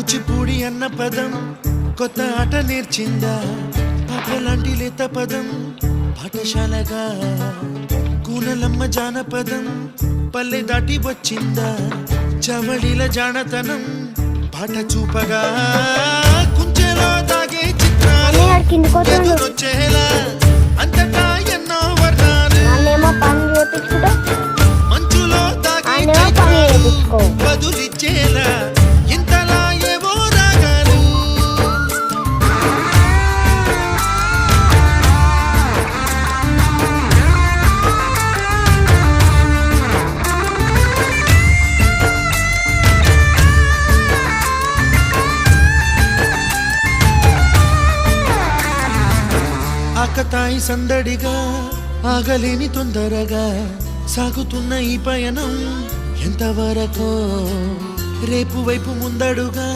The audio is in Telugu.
కూచిపూడి అన్న పదం. కొత్త ఆట నేర్చిందా? పాప లాంటి లేత పదం. పాఠశాలగా. కూనలమ్మ జానపదం. పల్లె దాటి వచ్చిందా? చవళిల జానతనం. పాట చూపగా. కుంచెలో దాగే చిత్రాలు. ఎదురొచ్చేలా. అంతటా ఎన్నో వర్ణాలు. మంచులో చేపించుకో. బదులిచ్చేలా ఆకతాయి సందడిగా ఆగలేని తొందరగా సాగుతున్న ఈ పయనం ఎంతవరకు రేపు వైపు ముందడుగా